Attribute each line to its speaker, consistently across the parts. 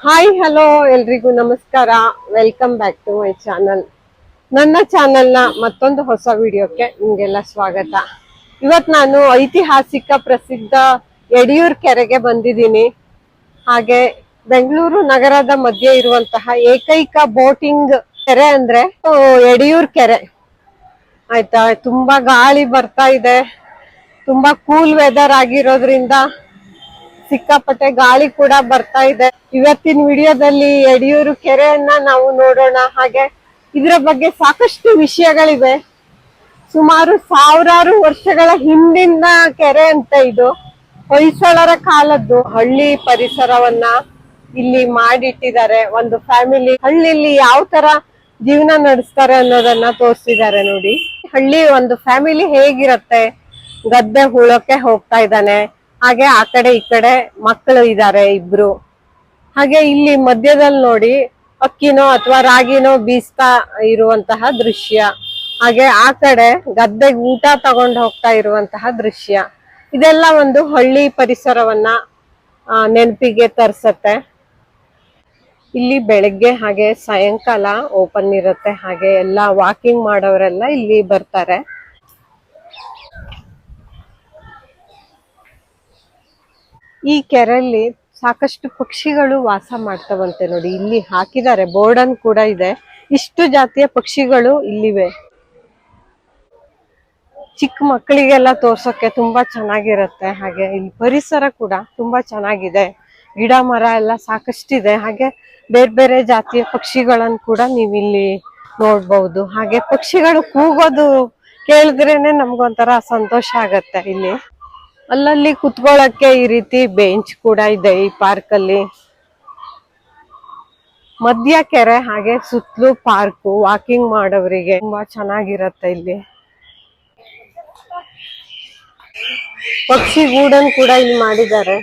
Speaker 1: Hi hello ಎಲ್ರಿಗೂ ನಮಸ್ಕಾರ. Welcome back to my channel ನನ್ನ ಚಾನಲ್ನ ಮತ್ತೊಂದು ಹೊಸ ವಿಡಿಯೋಕ್ಕೆ ನಿಮಗೆಲ್ಲ ಸ್ವಾಗತ. ಇವತ್ತು ನಾನು ಐತಿಹಾಸಿಕ ಪ್ರಸಿದ್ಧ ಯಡಿಯೂರ್ ಕೆರೆಗೆ ಬಂದಿದ್ದೀನಿ. ಹಾಗೆ ಬೆಂಗಳೂರು ನಗರದ ಮಧ್ಯೆ ಇರುವಂತಹ ಏಕೈಕ ಬೋಟಿಂಗ್ ಕೆರೆ ಅಂದ್ರೆ ಯಡಿಯೂರ್ ಕೆರೆ. ಆಯ್ತಾ? ತುಂಬಾ ಗಾಳಿ ಬರ್ತಾ ಇದೆ. ತುಂಬಾ ಕೂಲ್ ವೆದರ್ ಆಗಿರೋದ್ರಿಂದ ಸಿಕ್ಕಾಪಟ್ಟೆ ಗಾಳಿ ಕೂಡ ಬರ್ತಾ ಇದೆ. ಇವತ್ತಿನ ವಿಡಿಯೋದಲ್ಲಿ ಯಡಿಯೂರು ಕೆರೆಯನ್ನ ನಾವು ನೋಡೋಣ. ಹಾಗೆ ಇದರ ಬಗ್ಗೆ ಸಾಕಷ್ಟು ವಿಷಯಗಳಿವೆ. ಸುಮಾರು ಸಾವಿರಾರು ವರ್ಷಗಳ ಹಿಂದಿನ ಕೆರೆ ಅಂತ ಇದು. ಹೊಯ್ಸಳರ ಕಾಲದ್ದು. ಹಳ್ಳಿ ಪರಿಸರವನ್ನ ಇಲ್ಲಿ ಮಾಡಿಟ್ಟಿದ್ದಾರೆ. ಒಂದು ಫ್ಯಾಮಿಲಿ ಹಳ್ಳಿಲಿ ಯಾವ ತರ ಜೀವನ ನಡೆಸ್ತಾರೆ ಅನ್ನೋದನ್ನ ತೋರಿಸಿದ್ದಾರೆ ನೋಡಿ. ಹಳ್ಳಿ ಒಂದು ಫ್ಯಾಮಿಲಿ ಹೇಗಿರತ್ತೆ? ಗದ್ದೆ ಹೂಳಕ್ಕೆ ಹೋಗ್ತಾ ಇದ್ದಾನೆ. ಹಾಗೆ ಆ ಕಡೆ ಈ ಕಡೆ ಮಕ್ಕಳು ಇದ್ದಾರೆ ಇಬ್ರು. ಹಾಗೆ ಇಲ್ಲಿ ಮಧ್ಯದಲ್ಲಿ ನೋಡಿ ಅಕ್ಕಿನೋ ಅಥವಾ ರಾಗಿನೋ ಬೀಸ್ತಾ ಇರುವಂತಹ ದೃಶ್ಯ. ಹಾಗೆ ಆ ಕಡೆ ಗದ್ದೆಗೆ ಊಟ ತಗೊಂಡು ಹೋಗ್ತಾ ಇರುವಂತಹ ದೃಶ್ಯ. ಇದೆಲ್ಲ ಒಂದು ಹಳ್ಳಿ ಪರಿಸರವನ್ನ ನೆನಪಿಗೆ ತರ್ಸತ್ತೆ. ಇಲ್ಲಿ ಬೆಳಗ್ಗೆ ಹಾಗೆ ಸಾಯಂಕಾಲ ಓಪನ್ ಇರುತ್ತೆ. ಹಾಗೆ ಎಲ್ಲ ವಾಕಿಂಗ್ ಮಾಡೋರೆಲ್ಲ ಇಲ್ಲಿ ಬರ್ತಾರೆ. ಈ ಕೆರೆಯಲ್ಲಿ ಸಾಕಷ್ಟು ಪಕ್ಷಿಗಳು ವಾಸ ಮಾಡ್ತವಂತೆ ನೋಡಿ. ಇಲ್ಲಿ ಹಾಕಿದ್ದಾರೆ. ಬೋರ್ಡನ್ ಕೂಡ ಇದೆ. ಇಷ್ಟು ಜಾತಿಯ ಪಕ್ಷಿಗಳು ಇಲ್ಲಿವೆ. ಚಿಕ್ಕ ಮಕ್ಕಳಿಗೆಲ್ಲ ತೋರ್ಸೋಕೆ ತುಂಬಾ ಚೆನ್ನಾಗಿರುತ್ತೆ. ಹಾಗೆ ಇಲ್ಲಿ ಪರಿಸರ ಕೂಡ ತುಂಬಾ ಚೆನ್ನಾಗಿದೆ. ಗಿಡ ಮರ ಎಲ್ಲ ಸಾಕಷ್ಟಿದೆ. ಹಾಗೆ ಬೇರೆ ಬೇರೆ ಜಾತಿಯ ಪಕ್ಷಿಗಳನ್ನ ಕೂಡ ನೀವಿಲ್ಲಿ ನೋಡ್ಬಹುದು ಹಾಗೆ ಪಕ್ಷಿಗಳು ಕೂಗೋದು ಕೇಳಿದ್ರೇನೆ ನಮ್ಗೊಂಥರ ಸಂತೋಷ ಆಗತ್ತೆ ಇಲ್ಲಿ. ಅಲ್ಲಲ್ಲಿ ಕುತ್ಕೊಳ್ಳಕ್ಕೆ ಈ ರೀತಿ ಬೆಂಚ್ ಕೂಡ ಇದೆ ಈ ಪಾರ್ಕ್ ಅಲ್ಲಿ ಮಧ್ಯ ಕೆರೆ, ಹಾಗೆ ಸುತ್ತಲೂ ಪಾರ್ಕ್, ವಾಕಿಂಗ್ ಮಾಡೋರಿಗೆ ತುಂಬಾ ಚೆನ್ನಾಗಿರತ್ತೆ ಇಲ್ಲಿ. ಪಕ್ಷಿ ಗೂಡನ್ ಕೂಡ ಇಲ್ಲಿ ಮಾಡಿದ್ದಾರೆ.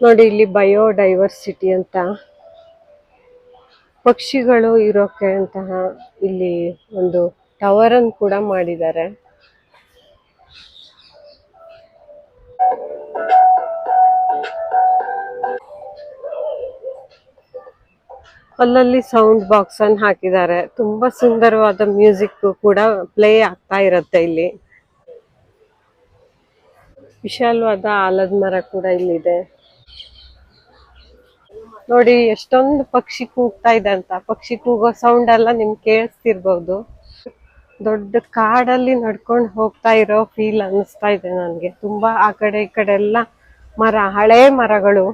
Speaker 1: ನೋಡಿ ಇಲ್ಲಿ ಬಯೋಡೈವರ್ಸಿಟಿ ಅಂತ. ಪಕ್ಷಿಗಳು ಇರೋಕೆ ಅಂತಹ ಇಲ್ಲಿ ಒಂದು ಟವರ್ ಅನ್ನು ಕೂಡ ಮಾಡಿದ್ದಾರೆ. ಅಲ್ಲಲ್ಲಿ ಸೌಂಡ್ ಬಾಕ್ಸ್ ಅನ್ನು ಹಾಕಿದ್ದಾರೆ. ತುಂಬಾ ಸುಂದರವಾದ ಮ್ಯೂಸಿಕ್ ಕೂಡ ಪ್ಲೇ ಆಗ್ತಾ ಇರುತ್ತೆ ಇಲ್ಲಿ. ವಿಶಾಲವಾದ ಆಲದ ಮರ ಕೂಡ ಇಲ್ಲಿದೆ. ನೋಡಿ, ಎಷ್ಟೊಂದು ಪಕ್ಷಿ ಕೂಗ್ತಾ ಇದೆ ಅಂತ. ಪಕ್ಷಿ ಕೂಗೋ ಸೌಂಡ್ ಎಲ್ಲ ನಿಮ್ಗೆ ಕೇಳಿಸ್ತಿರ್ಬಹುದು ದೊಡ್ಡ ಕಾಡಲ್ಲಿ ನಡ್ಕೊಂಡು ಹೋಗ್ತಾ ಇರೋ ಫೀಲ್ ಅನ್ನಿಸ್ತಾ ಇದೆ ನನಗೆ. ತುಂಬಾ ಆ ಕಡೆ ಈ ಕಡೆ ಎಲ್ಲ ಮರ, ಹಳೆ ಮರಗಳು.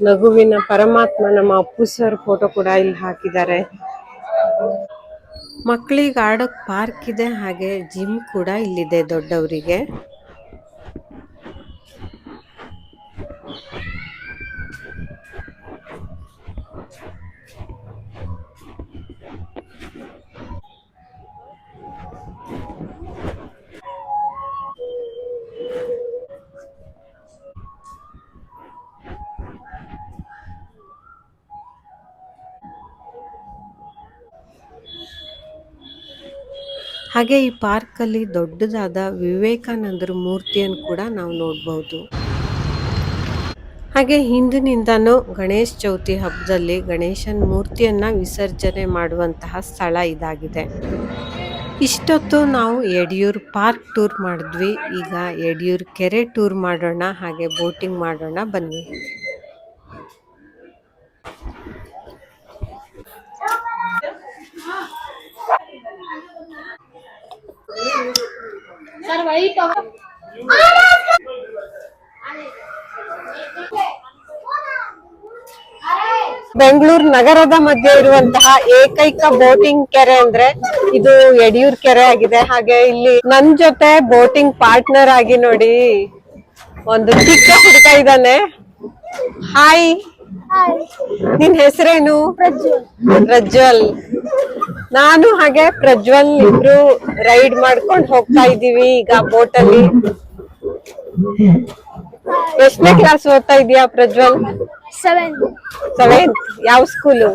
Speaker 1: ನಗುವಿನ ಪರಮಾತ್ಮ ನಮ್ಮ ಅಪ್ಪು ಸರ್ ಫೋಟೋ ಕೂಡ ಇಲ್ಲಿ ಹಾಕಿದ್ದಾರೆ. ಮಕ್ಕಳಿಗೆ ಆಡೋಕ್ ಪಾರ್ಕ್ ಇದೆ, ಹಾಗೆ ಜಿಮ್ ಕೂಡ ಇಲ್ಲಿದೆ ದೊಡ್ಡವರಿಗೆ. ಹಾಗೆ ಈ ಪಾರ್ಕ್ ಅಲ್ಲಿ ದೊಡ್ಡದಾದ ವಿವೇಕಾನಂದರ ಮೂರ್ತಿಯನ್ನು ಕೂಡ ನಾವು ನೋಡಬಹುದು ಹಾಗೆ ಹಿಂದಿನಿಂದನೂ ಗಣೇಶ ಚೌತಿ ಹಬ್ಬದಲ್ಲಿ ಗಣೇಶನ ಮೂರ್ತಿಯನ್ನ ವಿಸರ್ಜನೆ ಮಾಡುವಂತಹ ಸ್ಥಳ ಇದಾಗಿದೆ. ಇಷ್ಟೊತ್ತು ನಾವು ಯಡಿಯೂರು ಪಾರ್ಕ್ ಟೂರ್ ಮಾಡಿದ್ವಿ. ಈಗ ಯಡಿಯೂರು ಕೆರೆ ಟೂರ್ ಮಾಡೋಣ, ಹಾಗೆ ಬೋಟಿಂಗ್ ಮಾಡೋಣ, ಬನ್ನಿ. ಬೆಂಗಳೂರು ನಗರದ ಮಧ್ಯೆ ಇರುವಂತಹ ಏಕೈಕ ಬೋಟಿಂಗ್ ಕೆರೆ ಅಂದ್ರೆ ಇದು ಯಡಿಯೂರ್ ಕೆರೆ ಆಗಿದೆ. ಹಾಗೆ ಇಲ್ಲಿ ನನ್ ಜೊತೆ ಬೋಟಿಂಗ್ ಪಾರ್ಟ್ನರ್ ಆಗಿ ನೋಡಿ ಒಂದು ಚಿಕ್ಕ ಹುಡುಗ ಇದ್ದಾನೆ. ಹಾಯ್ ನಿನ್ ಹೆಸರೇನು?
Speaker 2: ಪ್ರಜ್ವಲ್.
Speaker 1: ನಾನು ಹಾಗೆ ಪ್ರಜ್ವಲ್ ಇಬ್ರು ರೈಡ್ ಮಾಡ್ಕೊಂಡು ಹೋಗ್ತಾ ಇದೀವಿ ಈಗ ಬೋಟ್ ಅಲ್ಲಿ. ಎಷ್ಟನೇ ಕ್ಲಾಸ್ ಓದ್ತಾ ಇದೀಯಾ ಪ್ರಜ್ವಲ್?
Speaker 2: ಸೆವೆನ್
Speaker 1: ಸೆವೆಂತ್ ಯಾವ ಸ್ಕೂಲು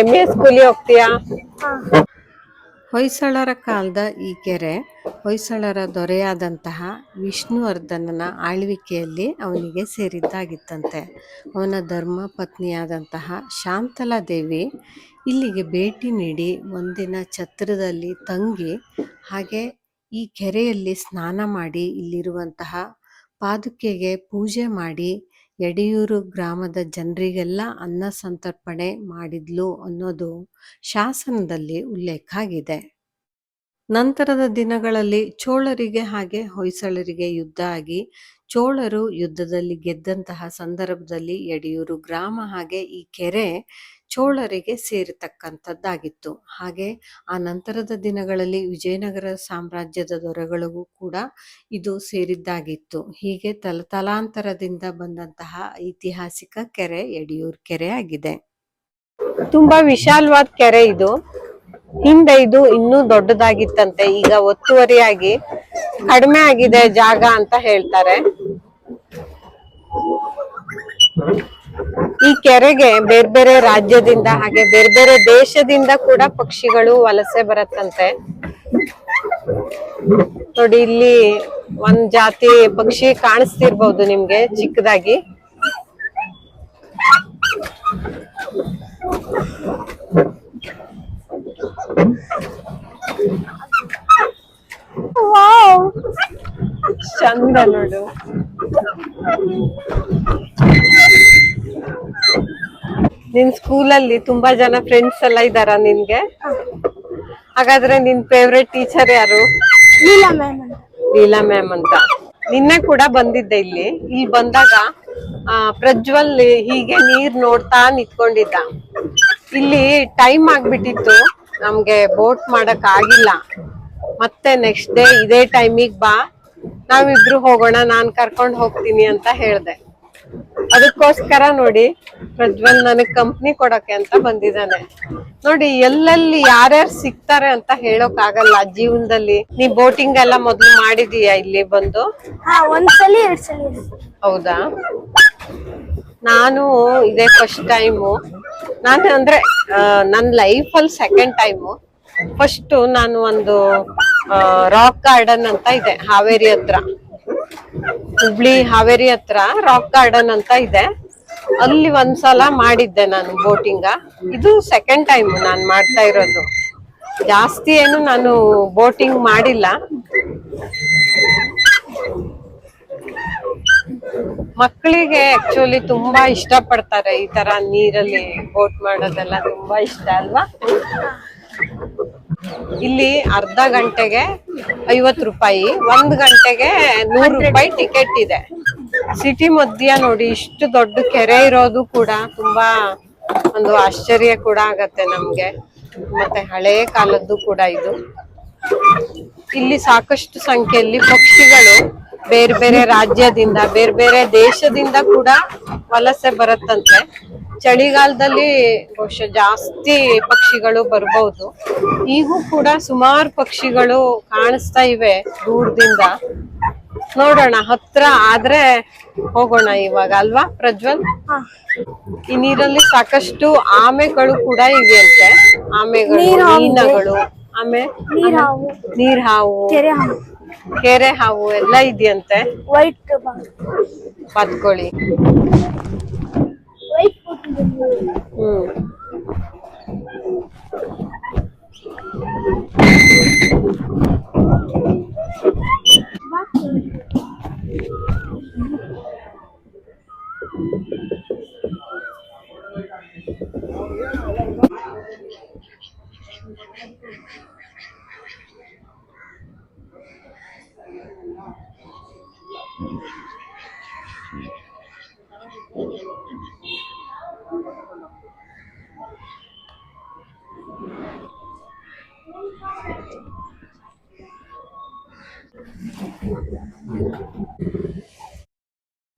Speaker 1: ಎಂ ಎ ಸ್ಕೂಲಿಗೆ ಹೋಗ್ತೀಯಾ?
Speaker 3: ಹೊಯ್ಸಳರ ಕಾಲದ ಈ ಕೆರೆ, ಹೊಯ್ಸಳರ ದೊರೆಯಾದಂತಹ ವಿಷ್ಣುವರ್ಧನನ ಆಳ್ವಿಕೆಯಲ್ಲಿ ಅವನಿಗೆ ಸೇರಿದ್ದಾಗಿತ್ತಂತೆ. ಅವನ ಧರ್ಮ ಪತ್ನಿಯಾದಂತಹ ಶಾಂತಲಾ ದೇವಿ ಇಲ್ಲಿಗೆ ಭೇಟಿ ನೀಡಿ ಒಂದಿನ ಛತ್ರದಲ್ಲಿ ತಂಗಿ ಹಾಗೆ ಈ ಕೆರೆಯಲ್ಲಿ ಸ್ನಾನ ಮಾಡಿ ಇಲ್ಲಿರುವಂತಹ ಪಾದುಕೆಗೆ ಪೂಜೆ ಮಾಡಿ ಯಡಿಯೂರು ಗ್ರಾಮದ ಜನರಿಗೆಲ್ಲ ಅನ್ನ ಸಂತರ್ಪಣೆ ಮಾಡಿದ್ಲು ಅನ್ನೋದು ಶಾಸನದಲ್ಲಿ ಉಲ್ಲೇಖ ಆಗಿದೆ. ನಂತರದ ದಿನಗಳಲ್ಲಿ ಚೋಳರಿಗೆ ಹಾಗೆ ಹೊಯ್ಸಳರಿಗೆ ಯುದ್ಧ ಆಗಿ, ಚೋಳರು ಯುದ್ಧದಲ್ಲಿ ಗೆದ್ದಂತಹ ಸಂದರ್ಭದಲ್ಲಿ ಯಡಿಯೂರು ಗ್ರಾಮ ಹಾಗೆ ಈ ಕೆರೆ ಚೋಳರಿಗೆ ಸೇರತಕ್ಕಂಥದ್ದಾಗಿತ್ತು. ಹಾಗೆ ಆ ನಂತರದ ದಿನಗಳಲ್ಲಿ ವಿಜಯನಗರ ಸಾಮ್ರಾಜ್ಯದ ದೊರೆಗಳಿಗೂ ಕೂಡ ಇದು ಸೇರಿದ್ದಾಗಿತ್ತು. ಹೀಗೆ ತಲ ತಲಾಂತರದಿಂದ ಬಂದಂತಹ ಐತಿಹಾಸಿಕ ಕೆರೆ ಯಡಿಯೂರು ಕೆರೆ ಆಗಿದೆ.
Speaker 1: ತುಂಬಾ ವಿಶಾಲವಾದ ಕೆರೆ ಇದು. ಹಿಂದೆ ಇದು ಇನ್ನೂ ದೊಡ್ಡದಾಗಿತ್ತಂತೆ. ಈಗ ಒತ್ತುವರಿಯಾಗಿ ಕಡಿಮೆ ಆಗಿದೆ ಜಾಗ ಅಂತ ಹೇಳ್ತಾರೆ. ಈ ಕೆರೆಗೆ ಬೇರೆ ಬೇರೆ ರಾಜ್ಯದಿಂದ ಹಾಗೆ ಬೇರೆ ಬೇರೆ ದೇಶದಿಂದ ಕೂಡ ಪಕ್ಷಿಗಳು ವಲಸೆ ಬರತ್ತಂತೆ. ನೋಡಿ, ಇಲ್ಲಿ ಒಂದ್ ಜಾತಿ ಪಕ್ಷಿ ಕಾಣಿಸ್ತಿರ್ಬಹುದು ನಿಮ್ಗೆ ಚಿಕ್ಕದಾಗಿ.
Speaker 2: ವಾವ್.
Speaker 1: ಚಂದ ನೋಡು. ನಿನ್ ಸ್ಕೂಲಲ್ಲಿ ತುಂಬಾ ಜನ ಫ್ರೆಂಡ್ಸ್ ಎಲ್ಲ ಇದಾರ ನಿನ್ಗೆ? ಹಾಗಾದ್ರೆ ನಿನ್ ಫೇವ್ರೆಟ್ ಟೀಚರ್ ಯಾರು?
Speaker 2: ಲೀಲಾ ಮ್ಯಾಮ್
Speaker 1: ಲೀಲಾ ಮ್ಯಾಮ್ ಅಂತ. ನಿನ್ನೆ ಕೂಡ ಬಂದಿದ್ದೆ ಇಲ್ಲಿ. ಇಲ್ಲಿ ಬಂದಾಗ ಪ್ರಜ್ವಲ್ ಹೀಗೆ ನೀರ್ ನೋಡ್ತಾ ನಿತ್ಕೊಂಡಿದ್ದ. ಇಲ್ಲಿ ಟೈಮ್ ಆಗ್ಬಿಟ್ಟಿತ್ತು. ನಮ್ಗೆ ಬೋಟ್ ಮಾಡಕ್ ಆಗಿಲ್ಲ. ಮತ್ತೆ ನೆಕ್ಸ್ಟ್ ಡೇ ಇದೇ ಟೈಮಿಗ್ ಬಾ. ನಾವಿಬ್ರು ಹೋಗೋಣ ನಾನ್ ಕರ್ಕೊಂಡ್ ಹೋಗ್ತೀನಿ ಅಂತ ಹೇಳ್ದೆ. ಅದಕ್ಕೋಸ್ಕರ ನೋಡಿ ಪ್ರಜ್ವಲ್ ನನಗ್ ಕಂಪ್ನಿ ಕೊಡಕ್ಕೆ ಅಂತ ಬಂದಿದ್ದಾನೆ. ನೋಡಿ ಎಲ್ಲೆಲ್ಲಿ ಯಾರ್ಯಾರು ಸಿಗ್ತಾರೆ ಅಂತ ಹೇಳೋಕ್ ಆಗಲ್ಲ ಜೀವನದಲ್ಲಿ. ನೀ ಬೋಟಿಂಗ್ ಎಲ್ಲ ಮೊದ್ಲು ಮಾಡಿದೀಯಾ ಇಲ್ಲಿ ಬಂದು?
Speaker 2: ಎರಡ್ ಸಲ.
Speaker 1: ಹೌದಾ? ನಾನು ಇದೇ ಫಸ್ಟ್ ಟೈಮು ನಾನು ಅಂದ್ರೆ ನನ್ನ ಲೈಫ್ ಅಲ್ಲಿ ಸೆಕೆಂಡ್ ಟೈಮು ಫಸ್ಟ್ ನಾನು ಒಂದು ರಾಕ್ ಗಾರ್ಡನ್ ಅಂತ ಇದೆ, ಹಾವೇರಿ ಹತ್ರ. ಹುಬ್ಳಿ ಹಾವೇರಿ ಹತ್ರ ರಾಕ್ ಗಾರ್ಡನ್ ಅಂತ ಇದೆ. ಅಲ್ಲಿ ಒಂದ್ಸಲ ಮಾಡಿದ್ದೆ ನಾನು ಬೋಟಿಂಗ ಇದು ಸೆಕೆಂಡ್ ಟೈಮ್ ನಾನು ಮಾಡ್ತಾ ಇರೋದು. ಜಾಸ್ತಿ ಏನು ನಾನು ಬೋಟಿಂಗ್ ಮಾಡಿಲ್ಲ. ಮಕ್ಕಳಿಗೆ ಆಕ್ಚುಲಿ ತುಂಬಾ ಇಷ್ಟ ಪಡ್ತಾರೆ ಈ ತರ ನೀರಲ್ಲಿ ಬೋಟ್ ಮಾಡೋದೆಲ್ಲ ತುಂಬಾ ಇಷ್ಟ ಅಲ್ವಾ? ಇಲ್ಲಿ ಅರ್ಧ ಗಂಟೆಗೆ ಐವತ್ ರೂಪಾಯಿ, ಒಂದ್ ಗಂಟೆಗೆ ನೂರು ರೂಪಾಯಿ ಟಿಕೆಟ್ ಇದೆ. ಸಿಟಿ ಮಧ್ಯ ನೋಡಿ, ಇಷ್ಟು ದೊಡ್ಡ ಕೆರೆ ಇರೋದು ಕೂಡ ತುಂಬಾ ಒಂದು ಆಶ್ಚರ್ಯ ಕೂಡ ಆಗತ್ತೆ ನಮ್ಗೆ. ಮತ್ತೆ ಹಳೆ ಕಾಲದ್ದು ಕೂಡ ಇದು. ಇಲ್ಲಿ ಸಾಕಷ್ಟು ಸಂಖ್ಯೆಯಲ್ಲಿ ಪಕ್ಷಿಗಳು ಬೇರೆ ಬೇರೆ ರಾಜ್ಯದಿಂದ ಬೇರೆ ಬೇರೆ ದೇಶದಿಂದ ಕೂಡ ವಲಸೆ ಬರುತ್ತಂತೆ. ಚಳಿಗಾಲದಲ್ಲಿ ಬಹುಶಃ ಜಾಸ್ತಿ ಪಕ್ಷಿಗಳು ಬರ್ಬಹುದು ಈಗೂ ಕೂಡ ಸುಮಾರು ಪಕ್ಷಿಗಳು ಕಾಣಿಸ್ತಾ ಇವೆ ದೂರದಿಂದ. ನೋಡೋಣ ಹತ್ರ ಆದ್ರೆ ಹೋಗೋಣ ಇವಾಗ ಅಲ್ವಾ ಪ್ರಜ್ವಲ್? ಈ ನೀರಲ್ಲಿ ಸಾಕಷ್ಟು ಆಮೆಗಳು ಕೂಡ ಇವೆಯಂತೆ. ಆಮೆಗಳು
Speaker 2: ನೀರ್
Speaker 1: ಮೀನಗಳು ಆಮೆ
Speaker 2: ನೀರ್ ಹಾವು ಕೆರೆ ಹಾವು
Speaker 1: ಎಲ್ಲ ಇದೆಯಂತೆ?
Speaker 2: ವೈಟ್ ಬತ್ಕೋಳಿ.
Speaker 1: ಹ್ಮ್.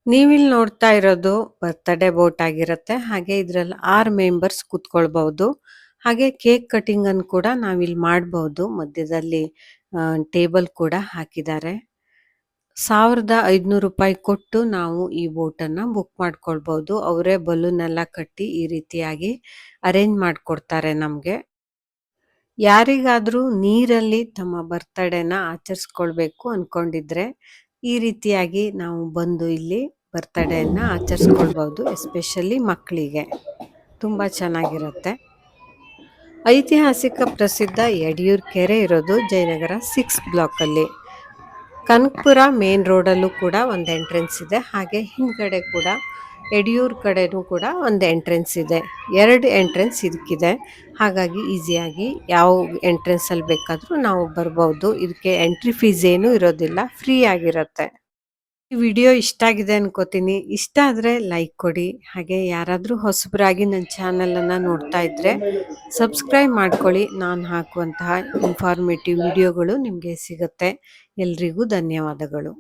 Speaker 3: ನೀವಿಲ್ಲಿ ನೋಡ್ತಾ ಇರೋದು ಬರ್ತ್ಡೇ ಬೋಟ್ ಆಗಿರುತ್ತೆ. ಹಾಗೆ ಇದ್ರಲ್ಲಿ ಆರ್ ಮೆಂಬರ್ಸ್ ಕೂತ್ಕೊಳ್ಬಹುದು. ಹಾಗೆ ಕೇಕ್ ಕಟಿಂಗ್ ಅನ್ನು ಕೂಡ ನಾವಿಲ್ಲಿ ಮಾಡಬಹುದು. ಮಧ್ಯದಲ್ಲಿ ಟೇಬಲ್ ಕೂಡ ಹಾಕಿದ್ದಾರೆ. ಸಾವಿರದ ಐದುನೂರು ರೂಪಾಯಿ ಕೊಟ್ಟು ನಾವು ಈ ಬೋಟನ್ನು ಬುಕ್ ಮಾಡ್ಕೊಳ್ಬಹುದು. ಅವರೇ ಬಲೂನ್ ಎಲ್ಲ ಕಟ್ಟಿ ಈ ರೀತಿಯಾಗಿ ಅರೇಂಜ್ ಮಾಡಿಕೊಡ್ತಾರೆ ನಮಗೆ. ಯಾರಿಗಾದ್ರೂ ನೀರಲ್ಲಿ ತಮ್ಮ ಬರ್ತಡೇನ ಆಚರಿಸ್ಕೊಳ್ಬೇಕು ಅನ್ಕೊಂಡಿದ್ರೆ ಈ ರೀತಿಯಾಗಿ ನಾವು ಬಂದು ಇಲ್ಲಿ ಬರ್ತಡೇನ ಆಚರಿಸ್ಕೊಳ್ಬಹುದು ಎಸ್ಪೆಷಲಿ ಮಕ್ಕಳಿಗೆ. ತುಂಬ ಚೆನ್ನಾಗಿರುತ್ತೆ. ಐತಿಹಾಸಿಕ ಪ್ರಸಿದ್ಧ ಯಡಿಯೂರ್ ಕೆರೆ ಇರೋದು ಜಯನಗರ ಸಿಕ್ಸ್ ಬ್ಲಾಕ್ ಅಲ್ಲಿ ಕನಕಪುರ ಮೇನ್ ರೋಡಲ್ಲೂ ಕೂಡ ಒಂದು ಎಂಟ್ರೆನ್ಸ್ ಇದೆ, ಹಾಗೆ ಹಿಂದ್ಗಡೆ ಕೂಡ ಯಡಿಯೂರ್ ಕಡೆನೂ ಕೂಡ ಒಂದು ಎಂಟ್ರೆನ್ಸ್ ಇದೆ. ಎರಡು ಎಂಟ್ರೆನ್ಸ್ ಇದಕ್ಕಿದೆ ಹಾಗಾಗಿ ಈಸಿಯಾಗಿ ಯಾವ ಎಂಟ್ರೆನ್ಸ್ ಅಲ್ಲಿ ಬೇಕಾದರೂ ನಾವು ಬರ್ಬೋದು. ಇದಕ್ಕೆ ಎಂಟ್ರಿ ಫೀಸ್ ಏನೂ ಇರೋದಿಲ್ಲ. ಫ್ರೀ ಆಗಿರುತ್ತೆ. ಈ ವಿಡಿಯೋ ಇಷ್ಟ ಆಗಿದೆ ಅನ್ಕೋತೀನಿ. ಇಷ್ಟ ಆದರೆ ಲೈಕ್ ಕೊಡಿ. ಹಾಗೆ ಯಾರಾದರೂ ಹೊಸಬರಾಗಿ ನನ್ನ ಚಾನೆಲ್ ಅನ್ನ ನೋಡ್ತಾ ಇದ್ದರೆ ಸಬ್ಸ್ಕ್ರೈಬ್ ಮಾಡ್ಕೊಳ್ಳಿ. ನಾನು ಹಾಕುವಂತಹ ಇನ್ಫಾರ್ಮೇಟಿವ್ ವಿಡಿಯೋಗಳು ನಿಮಗೆ ಸಿಗುತ್ತೆ. ಎಲ್ರಿಗೂ ಧನ್ಯವಾದಗಳು.